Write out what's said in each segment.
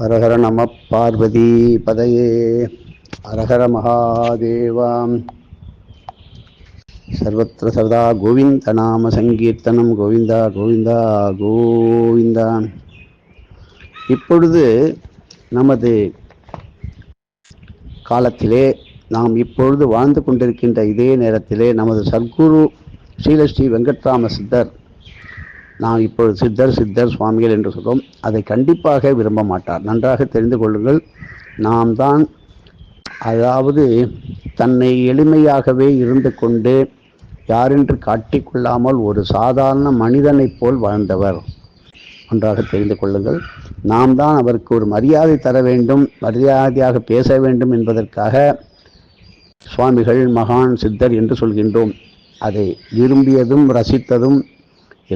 ஹரஹர நம பார்வதி பதையே. ஹரஹர மகாதேவாம் சர்வத்திர சர்வதா கோவிந்த நாம சங்கீர்த்தனம் கோவிந்தா கோவிந்தா கோவிந்தா. இப்பொழுது நமது காலத்திலே நாம் இப்பொழுது வாழ்ந்து கொண்டிருக்கின்ற இதே நேரத்திலே நமது சர்க்குரு ஸ்ரீலஸ்ரீ வெங்கட்ராம சித்தர் நாம் இப்பொழுது சித்தர் சித்தர் சுவாமிகள் என்று சொல்றோம். அதை கண்டிப்பாக விரும்ப மாட்டார். நன்றாக தெரிந்து கொள்ளுங்கள். நாம் தான் அதாவது தன்னை எளிமையாகவே இருந்து கொண்டு யாரென்று காட்டிக்கொள்ளாமல் ஒரு சாதாரண மனிதனைப் போல் வாழ்ந்தவர். ஒன்றாக தெரிந்து கொள்ளுங்கள். நாம் தான் அவருக்கு ஒரு மரியாதை தர வேண்டும் மரியாதையாக பேச வேண்டும் என்பதற்காக சுவாமிகள் மகான் சித்தர் என்று சொல்கின்றோம். அதை விரும்பியதும் ரசித்ததும்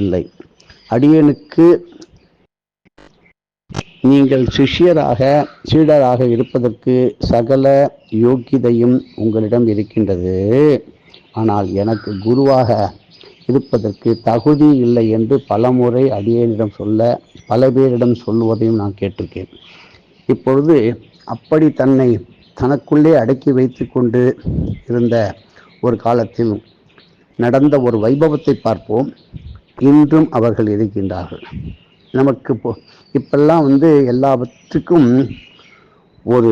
இல்லை. அடியனுக்கு நீங்கள் சிஷ்யராக சீடராக இருப்பதற்கு சகல யோக்கியதையும் உங்களிடம் இருக்கின்றது. ஆனால் எனக்கு குருவாக இருப்பதற்கு தகுதி இல்லை என்று பலமுறை அடியனிடம் சொல்ல பல பேரிடம் சொல்லுவதையும் நான் கேட்டிருக்கேன். இப்பொழுது அப்படி தன்னை தனக்குள்ளே அடக்கி வைத்து கொண்டு இருந்த ஒரு காலத்தில் நடந்த ஒரு வைபவத்தை பார்ப்போம். இன்றும் அவர்கள் இருக்கின்றார்கள். நமக்கு இப்போ இப்பெல்லாம் வந்து எல்லாவற்றுக்கும் ஒரு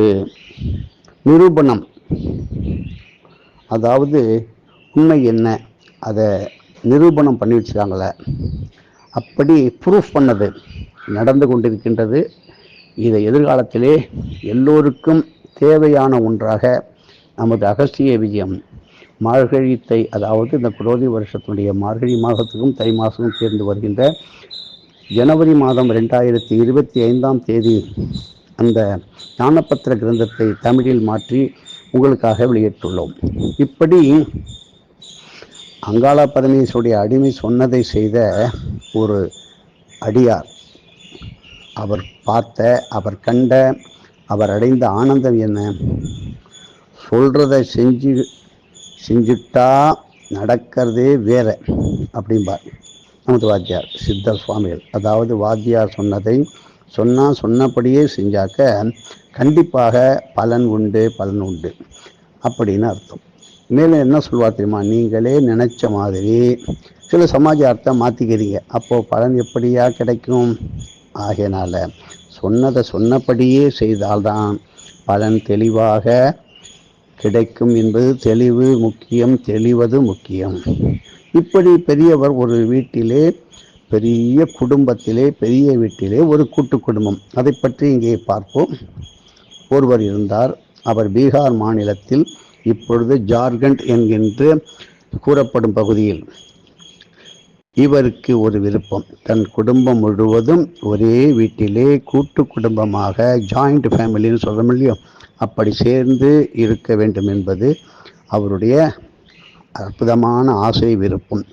நிரூபணம். அதாவது உண்மை என்ன? அதை நிரூபணம் பண்ணி வச்சுருக்காங்களே அப்படி ப்ரூஃப் பண்ணது நடந்து கொண்டிருக்கின்றது. இதை எதிர்காலத்திலே எல்லோருக்கும் தேவையான ஒன்றாக நமது அகஸ்திய விஜயம் மார்கழி தை அதாவது இந்த குரோதி வருஷத்துடைய மார்கழி மாதத்துக்கும் தை மாதமும் சேர்ந்து வருகின்ற ஜனவரி மாதம் ரெண்டாயிரத்தி இருபத்தி ஐந்தாம் தேதி அந்த ஞானப்பத்திர கிரந்தத்தை தமிழில் மாற்றி உங்களுக்காக வெளியிட்டுள்ளோம். இப்படி அங்காள பரமேஸ்வருடைய அடிமை சொன்னதை செய்த ஒரு அடியார் அவர் பார்த்த அவர் கண்ட அவர் அடைந்த ஆனந்தம் என்ன? சொல்கிறத செஞ்சு செஞ்சுட்டா நடக்கிறதே வேற அப்படிம்பார். நமது வாத்தியார் சித்தர் சுவாமிகள். அதாவது வாத்தியார் சொன்னதை சொன்னால் சொன்னபடியே செஞ்சாக்க கண்டிப்பாக பலன் உண்டு பலன் உண்டு அப்படின்னு அர்த்தம். மேலும் என்ன சொல்லுவார் தெரியுமா? நீங்களே நினைச்ச மாதிரி சில சமாச்சாரத்தை மாற்றிக்கிறீங்க அப்போது பலன் எப்படியா கிடைக்கும்? ஆகையினால் சொன்னதை சொன்னபடியே செய்தால்தான் பலன் தெளிவாக கிடைக்கும் என்பது தெளிவு முக்கியம் தெளிவது முக்கியம். இப்படி பெரியவர் ஒரு வீட்டிலே பெரிய குடும்பத்திலே பெரிய வீட்டிலே ஒரு கூட்டு குடும்பம். அதை பற்றி இங்கே பார்ப்போம். ஒருவர் இருந்தார். அவர் பீகார் மாநிலத்தில் இப்பொழுது ஜார்க்கண்ட் என்கின்ற கூறப்படும் பகுதியில். இவருக்கு ஒரு விருப்பம். தன் குடும்பம் முழுவதும் ஒரே வீட்டிலே கூட்டு குடும்பமாக ஜாயிண்ட் ஃபேமிலின்னு சொல்ல முடியும் அப்படி சேர்ந்து இருக்க வேண்டும் என்பது அவருடைய அற்புதமான ஆசை விருப்பம்.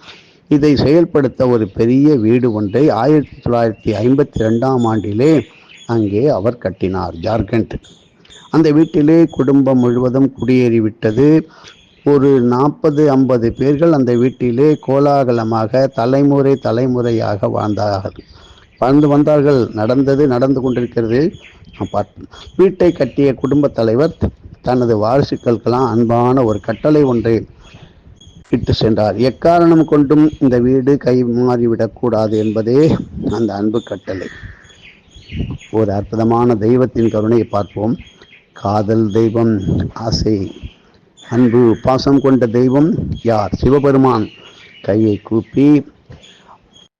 இதை செயல்படுத்த ஒரு பெரிய வீடு ஒன்றை ஆயிரத்தி தொள்ளாயிரத்தி ஐம்பத்தி ரெண்டாம் ஆண்டிலே அங்கே அவர் கட்டினார் ஜார்க்கண்ட். அந்த வீட்டிலே குடும்பம் முழுவதும் குடியேறிவிட்டது ஒரு நாற்பது ஐம்பது பேர்கள் அந்த வீட்டிலே கோலாகலமாக தலைமுறை தலைமுறையாக வாழ்ந்தார்கள். வாழ்ந்து வந்தார்கள் நடந்தது நடந்து கொண்டிருக்கிறது. வீட்டை கட்டிய குடும்பத் தலைவர் தனது வாரிசுக்களுக்கெல்லாம் அன்பான ஒரு கட்டளை ஒன்றை இட்டு சென்றார். எக்காரணம் கொண்டும் இந்த வீடு கை மாறிவிடக்கூடாது என்பதே அந்த அன்பு கட்டளை. ஒரு அற்புதமான தெய்வத்தின் கருணையை பார்ப்போம். காதல் தெய்வம் ஆசை அன்பு பாசம் கொண்ட தெய்வம் யார்? சிவபெருமான் கையை கூப்பி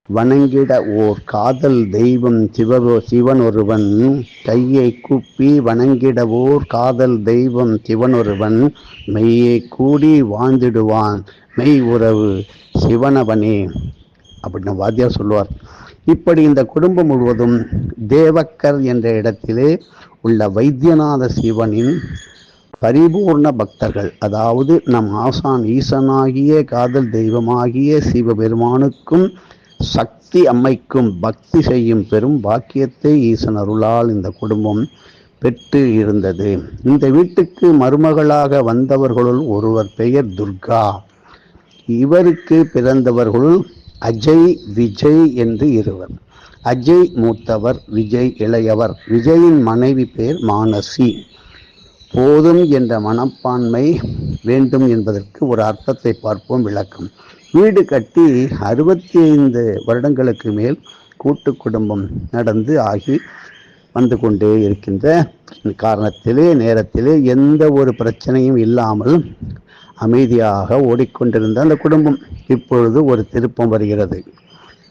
வணங்கிட ஓர் காதல் தெய்வம் சிவவோ சிவன் ஒருவன் கையை கூப்பி வணங்கிட ஓர் காதல் தெய்வம் சிவன் ஒருவன் மெய்யை கூடி வாழ்ந்திடுவான் மெய் உறவு சிவனவனே. அப்படின்னு வாத்தியார் சொல்லுவார். இப்படி இந்த குடும்பம் முழுவதும் தேவக்கர் என்ற இடத்திலே உள்ள வைத்தியநாத சிவனின் பரிபூர்ண பக்தர்கள் அதாவது நம் ஆசான் ஈசனாகிய காதல் தெய்வமாகிய சிவபெருமானுக்கும் சக்தி அம்மைக்கும் பக்தி செய்யும் பெரும் பாக்கியத்தை ஈசன் அருளால் இந்த குடும்பம் பெற்று இருந்தது. இந்த வீட்டுக்கு மருமகளாக வந்தவர்களுள் ஒருவர் பெயர் துர்கா. இவருக்கு பிறந்தவர்களுள் அஜய் விஜய் என்று இருவர். அஜய் மூத்தவர் விஜய் இளையவர். விஜயின் மனைவி பேர் மானசி. போதும் என்ற மனப்பான்மை வேண்டும் என்பதற்கு ஒரு அர்த்தத்தை பார்ப்போம் விளக்கம். வீடு கட்டி அறுபத்தி ஐந்து வருடங்களுக்கு மேல் கூட்டு குடும்பம் நடந்து ஆகி வந்து கொண்டே இருக்கின்ற காரணத்திலே நேரத்திலே எந்த ஒரு பிரச்சனையும் இல்லாமல் அமைதியாக ஓடிக்கொண்டிருந்த அந்த குடும்பம் இப்பொழுது ஒரு திருப்பம் வருகிறது.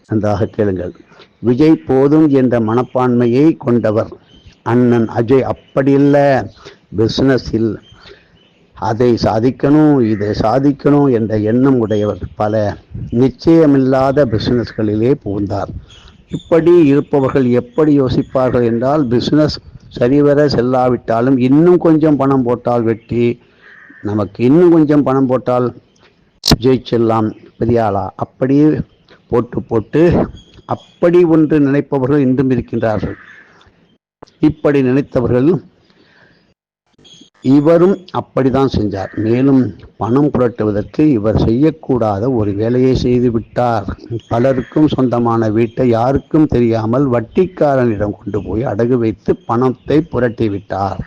நன்றாக கேளுங்கள். விஜய் போதும் என்ற மனப்பான்மையை கொண்டவர். அண்ணன் அஜய் அப்படி இல்லை பிஸ்னஸில் அதை சாதிக்கணும் இதை சாதிக்கணும் என்ற எண்ணம் உடையவர் பல நிச்சயமில்லாத பிஸ்னஸ்களிலே புகுந்தார். இப்படி இருப்பவர்கள் எப்படி யோசிப்பார்கள் என்றால் பிஸ்னஸ் சரிவர செல்லாவிட்டாலும் இன்னும் கொஞ்சம் பணம் போட்டால் வெட்டி நமக்கு இன்னும் கொஞ்சம் பணம் போட்டால் ஜெயிச்செல்லாம் பெரியாளா? அப்படியே போட்டு போட்டு அப்படி ஒன்று நினைப்பவர்கள் இன்றும் இருக்கின்றார்கள். இப்படி நினைத்தவர்கள் இவரும் அப்படிதான் செஞ்சார். மேலும் பணம் புரட்டுவதற்கு இவர் செய்யக்கூடாத ஒரு வேலையை செய்துவிட்டார் பலருக்கும் சொந்தமான வீட்டை யாருக்கும் தெரியாமல் வட்டிக்காரனிடம் கொண்டு போய் அடகு வைத்து பணத்தை புரட்டிவிட்டார்.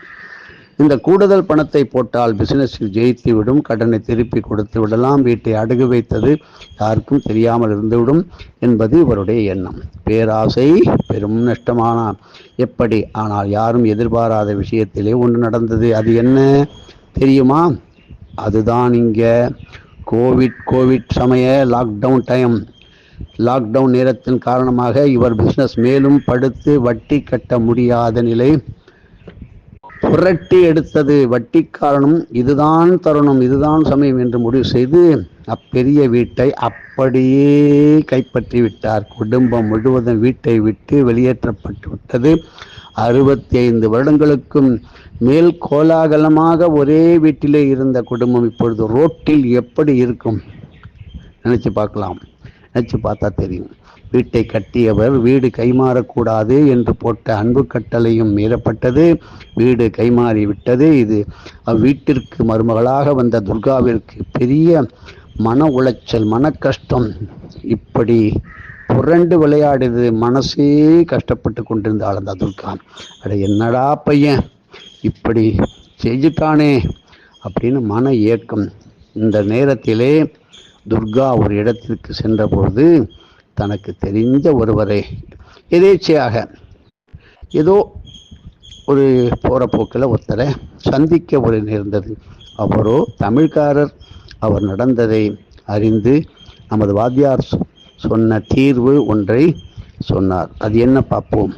இந்த கூடுதல் பணத்தை போட்டால் பிசினஸில் ஜெயித்து விடும் கடனை திருப்பி கொடுத்து விடலாம் வீட்டை அடகு வைத்தது யாருக்கும் தெரியாமல் இருந்துவிடும் என்பது இவருடைய எண்ணம். பேராசை பெரும் நஷ்டமான? எப்படி? ஆனால் யாரும் எதிர்பாராத விஷயத்திலே ஒன்று நடந்தது. அது என்ன? தெரியுமா? அதுதான் இங்கே. கோவிட் கோவிட் சமய லாக்டவுன் டைம் லாக்டவுன் நேரத்தின் காரணமாக இவர் பிஸ்னஸ் மேலும் படுத்து வட்டி கட்ட முடியாத நிலை. புரட்டி எடுத்தது வட்டிக்காரனும் இதுதான் தருணம் இதுதான் சமயம் என்று முடிவு செய்து அப்பெரிய வீட்டை அப்படியே கைப்பற்றி விட்டார். குடும்பம் முழுவதும் வீட்டை விட்டு வெளியேற்றப்பட்டு விட்டது. அறுபத்தி ஐந்து வருடங்களுக்கும் மேல் கோலாகலமாக ஒரே வீட்டிலே இருந்த குடும்பம் இப்பொழுது ரோட்டில் எப்படி இருக்கும்? நினைச்சு பார்க்கலாம். நினைச்சு பார்த்தா தெரியும். வீட்டை கட்டியவர் வீடு கைமாறக்கூடாது என்று போட்ட அன்பு கட்டளையும் மீறப்பட்டது. வீடு கைமாறி விட்டது இது அவ்வீட்டிற்கு மருமகளாக வந்த துர்காவிற்கு பெரிய மன உளைச்சல் மன கஷ்டம். இப்படி புரண்டு விளையாடுது மனசே கஷ்டப்பட்டு கொண்டிருந்தாள் அந்த துர்கா. அட என்னடா பையன் இப்படி செஞ்சுட்டானே அப்படின்னு மன ஏக்கம். இந்த நேரத்திலே துர்கா ஒரு இடத்திற்கு சென்றபொழுது தனக்கு தெரிஞ்ச ஒருவரை. எதேச்சையாக ஏதோ ஒரு போகிற போக்கில் ஒருத்தரை சந்திக்க ஒரு நேர்ந்தது அவரோ தமிழ்காரர் அவர் நடந்ததை அறிந்து நமது வாத்தியார் சொன்ன தீர்வு ஒன்றை சொன்னார். அது என்ன பார்ப்போம்.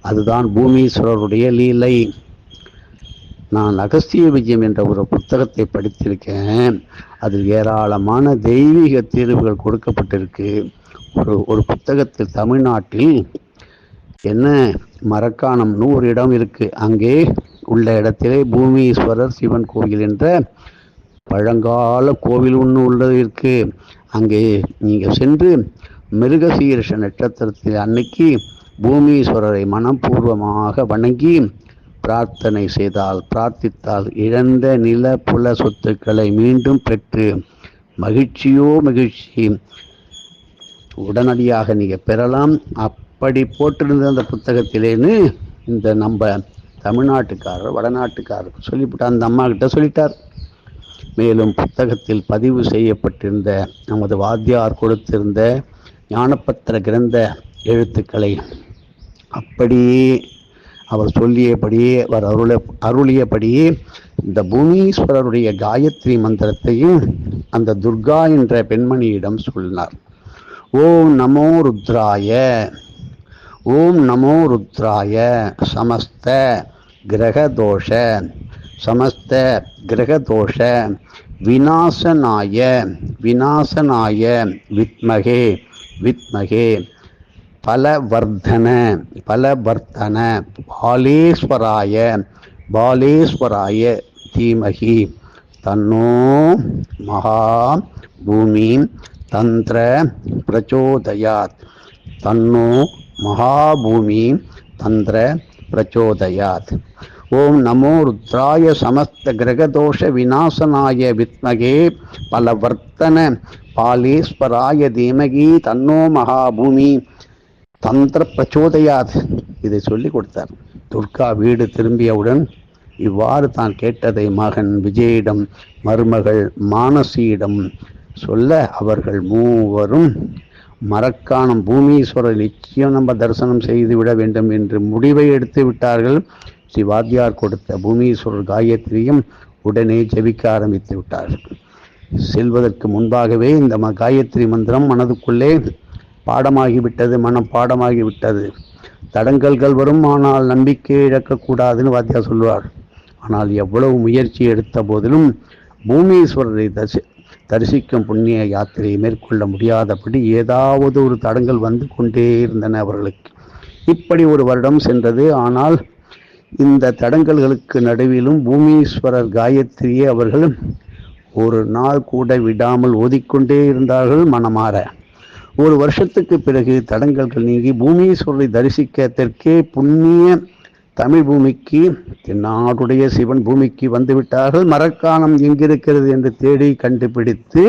அதுதான் பூமீஸ்வரருடைய லீலை. நான் அகஸ்திய விஜயம் என்ற ஒரு புத்தகத்தை படித்திருக்கேன். அதில் ஏராளமான தெய்வீக தீர்வுகள் கொடுக்கப்பட்டிருக்கு. ஒரு ஒரு புத்தகத்தில் தமிழ்நாட்டில் என்ன மரக்காணம்னு ஒரு இடம் இருக்குது அங்கே உள்ள இடத்திலே பூமீஸ்வரர் சிவன் கோயில் என்ற பழங்கால கோவில் ஒன்று உள்ளது இருக்குது அங்கே நீங்கள் சென்று மிருகசீரிஷ நட்சத்திரத்தில் அன்னைக்கு பூமீஸ்வரரை மனப்பூர்வமாக வணங்கி பிரார்த்தனை செய்தால் பிரார்த்தித்தால் இழந்த நில புல சொத்துக்களை மீண்டும் பெற்று மகிழ்ச்சியோ மகிழ்ச்சி உடனடியாக நீங்கள் பெறலாம். அப்படி போட்டிருந்த அந்த புத்தகத்திலேன்னு இந்த நம்ம தமிழ்நாட்டுக்காரர் வடநாட்டுக்காரர் சொல்லிவிட்டார் அந்த அம்மா கிட்ட சொல்லிட்டார். மேலும் புத்தகத்தில் பதிவு செய்யப்பட்டிருந்த நமது வாத்தியார் கொடுத்திருந்த ஞானப்பத்திர கிரந்த எழுத்துக்களை அப்படியே அவர் சொல்லியபடியே அவர் அருள அருளியபடியே இந்த பூமீஸ்வரருடைய காயத்ரி மந்திரத்தையும் அந்த துர்கா என்ற பெண்மணியிடம் சொன்னார். ஓம் நமோ ருத்ராய ஓம் நமோ ருத்ராய சமஸ்த கிரகதோஷ சமஸ்த கிரகதோஷ விநாசனாய விநாசனாய வித்மகே வித்மகே பலவர்தன பலவர்த்தன பாலேஸ்வராய பாலேஸ்வராய தீமகி தன்னோ மகா பூமி தந்திர பிரச்சோதயாத் தன்னோ மகாபூமி தந்திர பிரச்சோதயாத் ஓம் நமோ ருத்ராய சமஸ்த கிரகதோஷ விநாசனாய வித்மகே பலவர்த்தன பாலேஸ்வராய தீமகி தன்னோ மகாபூமி தந்திர பிரச்சோதையாது இதை சொல்லி கொடுத்தார். துர்கா வீடு திரும்பியவுடன் இவ்வாறு தான் கேட்டதை மகன் விஜயிடம் மருமகள் மானசியிடம் சொல்ல அவர்கள் மூவரும் மரக்காணம் பூமீஸ்வரர் நிச்சயம் நம்ம தரிசனம் செய்து விட வேண்டும் என்று முடிவை எடுத்து விட்டார்கள். சிவாத்தியார் கொடுத்த பூமீஸ்வரர் காயத்ரியும் உடனே ஜெபிக்க ஆரம்பித்து விட்டார்கள். செல்வதற்கு முன்பாகவே இந்த ம காயத்ரி மந்திரம் மனதுக்குள்ளே பாடமாகிவிட்டது மனம் பாடமாகிவிட்டது. தடங்கல்கள் வரும் ஆனால் நம்பிக்கை இழக்கக்கூடாதுன்னு வாத்தியா சொல்லுவார். ஆனால் எவ்வளவு முயற்சி எடுத்த போதிலும் பூமீஸ்வரரை தரிசி தரிசிக்கும் புண்ணிய யாத்திரையை மேற்கொள்ள முடியாதபடி ஏதாவது ஒரு தடங்கள் வந்து கொண்டே இருந்தன அவர்களுக்கு. இப்படி ஒரு வருடம் சென்றது. ஆனால் இந்த தடங்கல்களுக்கு நடுவிலும் பூமீஸ்வரர் காயத்ரியை அவர்கள் ஒரு நாள் கூட விடாமல் ஓதிக்கொண்டே இருந்தார்கள் மனமாற. ஒரு வருஷத்துக்கு பிறகு தடங்கல்கள் நீங்கி பூமீஸ்வரரை தரிசிக்க தெற்கே புண்ணிய தமிழ் பூமிக்கு தென்னாடுடைய சிவன் பூமிக்கு வந்துவிட்டார்கள். மரக்காணம் எங்கிருக்கிறது என்று தேடி கண்டுபிடித்து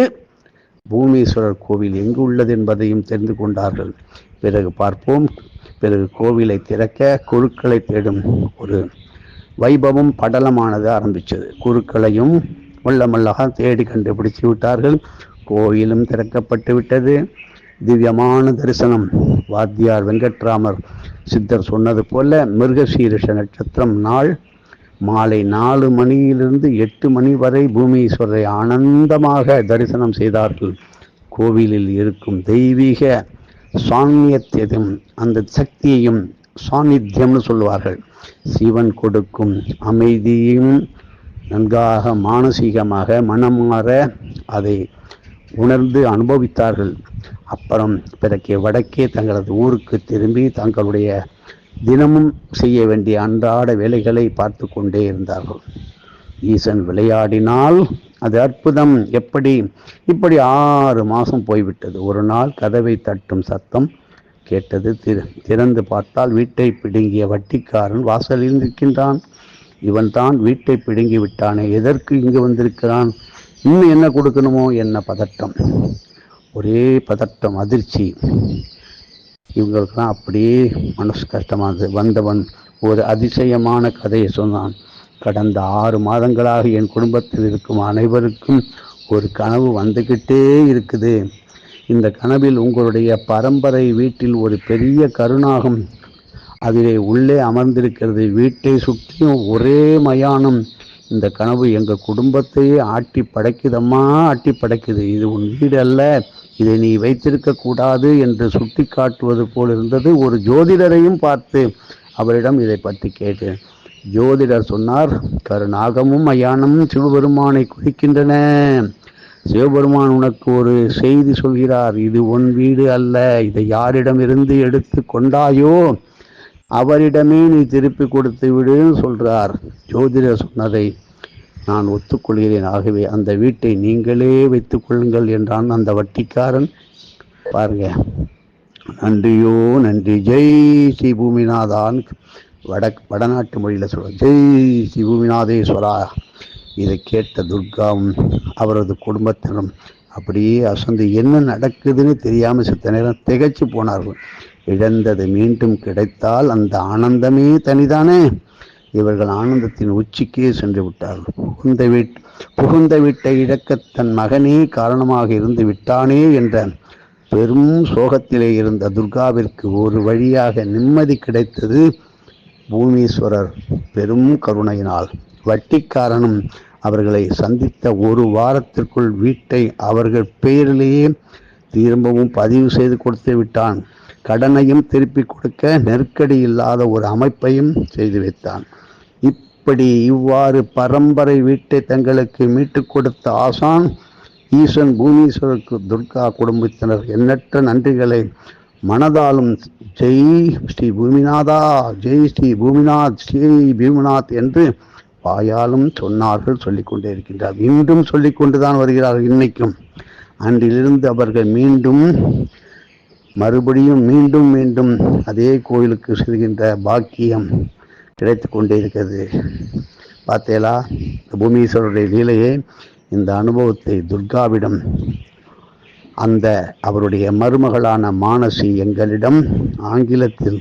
பூமீஸ்வரர் கோவில் எங்கு உள்ளது என்பதையும் தெரிந்து கொண்டார்கள். பிறகு பார்ப்போம். பிறகு கோவிலை திறக்க குருக்களை தேடும் ஒரு வைபவம் படலமானது ஆரம்பித்தது. குருக்களையும் மெல்ல தேடி கண்டுபிடித்து விட்டார்கள். கோயிலும் திறக்கப்பட்டு விட்டது. திவ்யமான தரிசனம். வாத்தியார் வெங்கட்ராமர் சித்தர் சொன்னது போல மிருகசீரிஷ நட்சத்திரம் நாள். மாலை நாலு மணியிலிருந்து எட்டு மணி வரை பூமீஸ்வரரை ஆனந்தமாக தரிசனம் செய்தார்கள். கோவிலில் இருக்கும் தெய்வீக சாமியத்தையும் அந்த சக்தியையும் சாநித்தியம்னு சொல்லுவார்கள். சிவன் கொடுக்கும் அமைதியும் நன்காக மானசீகமாக மனமாற அதை உணர்ந்து அனுபவித்தார்கள். அப்புறம் பிறகு வடக்கே தங்களது ஊருக்கு திரும்பி தங்களுடைய தினமும் செய்ய வேண்டிய அன்றாட வேலைகளை பார்த்து கொண்டே இருந்தார்கள். ஈசன் விளையாடினால் அது அற்புதம். எப்படி? இப்படி ஆறு மாதம் போய்விட்டது. ஒரு நாள் கதவை தட்டும் சத்தம் கேட்டது திற திறந்து பார்த்தால் வீட்டை பிடுங்கிய வட்டிக்காரன் வாசலில் நிற்கின்றான். இவன் தான் வீட்டை பிடுங்கி விட்டானே எதற்கு இங்கு வந்திருக்கிறான்? இன்னும் என்ன கொடுக்கணுமோ? என்ன பதட்டம். ஒரே பதட்டம் அதிர்ச்சி. இவங்களுக்கெல்லாம் அப்படியே மனசு கஷ்டமானது வந்தவன் ஒரு அதிசயமான கதையை சொன்னான். கடந்த ஆறு மாதங்களாக என் குடும்பத்தில் இருக்கும் அனைவருக்கும் ஒரு கனவு வந்துக்கிட்டே இருக்குது. இந்த கனவில் உங்களுடைய பரம்பரை வீட்டில் ஒரு பெரிய கருணாகம் அதிலே உள்ளே அமர்ந்திருக்கிறது. வீட்டை சுற்றியும் ஒரே மயானம். இந்த கனவு எங்கள் குடும்பத்தையே ஆட்டி படைக்குதம்மா ஆட்டி படைக்குது இது உன் வீடு அல்ல இதை நீ வைத்திருக்க கூடாது என்று சுட்டி காட்டுவது போல் இருந்தது. ஒரு ஜோதிடரையும் பார்த்து அவரிடம் இதை பற்றி கேட்டேன். ஜோதிடர் சொன்னார் கருநாகமும் மயானமும் சிவபெருமானை குறிக்கின்றன. சிவபெருமான் உனக்கு ஒரு செய்தி சொல்கிறார். இது உன் வீடு அல்ல. இதை யாரிடமிருந்து எடுத்து கொண்டாயோ அவரிடமே நீ திருப்பி கொடுத்து விடுன்னு சொல்றார். ஜோதிடர் சொன்னதை நான் ஒத்துக்கொள்கிறேன். ஆகவே அந்த வீட்டை நீங்களே வைத்துக் கொள்ளுங்கள் என்றான் அந்த வட்டிக்காரன். பாருங்க. நன்றியோ நன்றி. ஜெய் ஸ்ரீ பூமிநாதான் வட வடநாட்டு மொழியில் சொல்ல ஜெய் ஸ்ரீ பூமிநாதேஸ்வரா இதை கேட்ட துர்காவும் அவரது குடும்பத்தினரும் அப்படியே அசந்து என்ன நடக்குதுன்னு தெரியாமல் சித்த நேரம் திகைச்சு போனார்கள். இழந்தது மீண்டும் கிடைத்தால் அந்த ஆனந்தமே தனிதானே. இவர்கள் ஆனந்தத்தின் உச்சிக்கே சென்று விட்டார்கள். புகுந்த வீட் புகுந்த வீட்டை இழக்க தன் மகனே காரணமாக இருந்து விட்டானே என்ற பெரும் சோகத்திலே இருந்த துர்காவிற்கு ஒரு வழியாக நிம்மதி கிடைத்தது பூமீஸ்வரர் பெரும் கருணையினால். வட்டிக்காரனும் அவர்களை சந்தித்த ஒரு வாரத்திற்குள் வீட்டை அவர்கள் பெயரிலேயே திரும்பவும் பதிவு செய்து கொடுத்து விட்டான். கடனையும் திருப்பி கொடுக்க நெருக்கடி இல்லாத ஒரு அமைப்பையும் செய்து வைத்தான். இப்படி இவ்வாறு பரம்பரை வீட்டை தங்களுக்கு மீட்டுக் கொடுத்த ஆசான் ஈசன் பூமீஸ்வருக்கு துர்கா குடும்பத்தினர். எண்ணற்ற நன்றிகளை மனதாலும் ஜெய் ஸ்ரீ பூமிநாதா ஜெய் ஸ்ரீ பூமிநாத் ஸ்ரீ பூமிநாத் என்று வாயாலும் சொன்னார்கள் சொல்லிக்கொண்டே இருக்கின்றார். மீண்டும் சொல்லிக்கொண்டுதான் வருகிறார்கள் இன்னைக்கும். அன்றிலிருந்து அவர்கள் மீண்டும் மறுபடியும் மீண்டும் மீண்டும் அதே கோயிலுக்கு செல்கின்ற பாக்கியம் கிடைத்து கொண்டே இருக்கிறது. பார்த்தேலா இந்த பூமீஸ்வரருடைய லீலையே இந்த அனுபவத்தை துர்காவிடம் அந்த அவருடைய மருமகளான மானசி எங்களிடம் ஆங்கிலத்தில்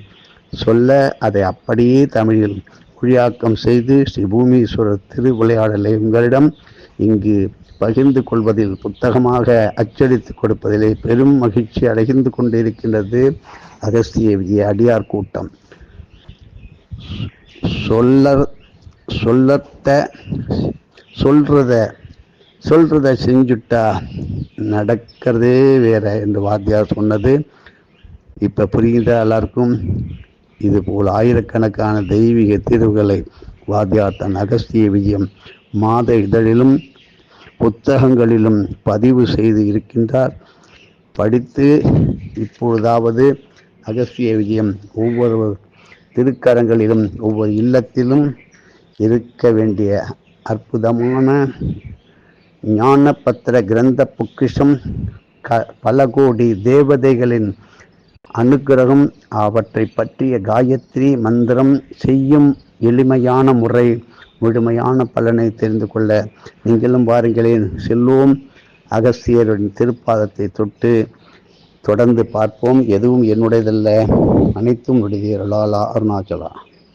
சொல்ல அதை அப்படியே தமிழில் மொழியாக்கம் செய்து ஸ்ரீ பூமீஸ்வரர் திருவிளையாடலை உங்களிடம் இங்கு பகிர்ந்து கொள்வதில் புத்தகமாக அச்சடித்து கொடுப்பதிலே பெரும் மகிழ்ச்சி அடைகிந்து கொண்டிருக்கின்றது. அகஸ்திய விஜய அடியார் கூட்டம். சொல்ல சொல்லத்த சொல்றத சொல்றத செஞ்சுட்டா நடக்கிறதே வேற என்று வாத்தியார் சொன்னது. இப்போ புரியுதா எல்லாருக்கும்? இது போல் ஆயிரக்கணக்கான தெய்வீக தீர்வுகளை வாத்தியார் தன் அகஸ்திய விஜயம் மாத இதழிலும் புத்தகங்களிலும் பதிவு செய்து இருக்கின்றார். படித்து இப்பொழுதாவது அகஸ்திய விஜயம் ஒவ்வொரு திருக்கரங்களிலும் ஒவ்வொரு இல்லத்திலும் இருக்க வேண்டிய அற்புதமான ஞானபத்திர கிரந்த பொக்கிஷம் க பல கோடி தேவதைகளின் அனுக்கிரகம் அவற்றை பற்றிய காயத்ரி மந்திரம் செய்யும் எளிமையான முறை முழுமையான பலனை தெரிந்து கொள்ள நீங்களும் வாருங்களேன். செல்வோம். அகஸ்தியரின் திருப்பாதத்தை தொட்டு தொடர்ந்து பார்ப்போம். எதுவும் என்னுடையதல்ல. அனைத்தும் உடைய லாலா அருணாச்சலா.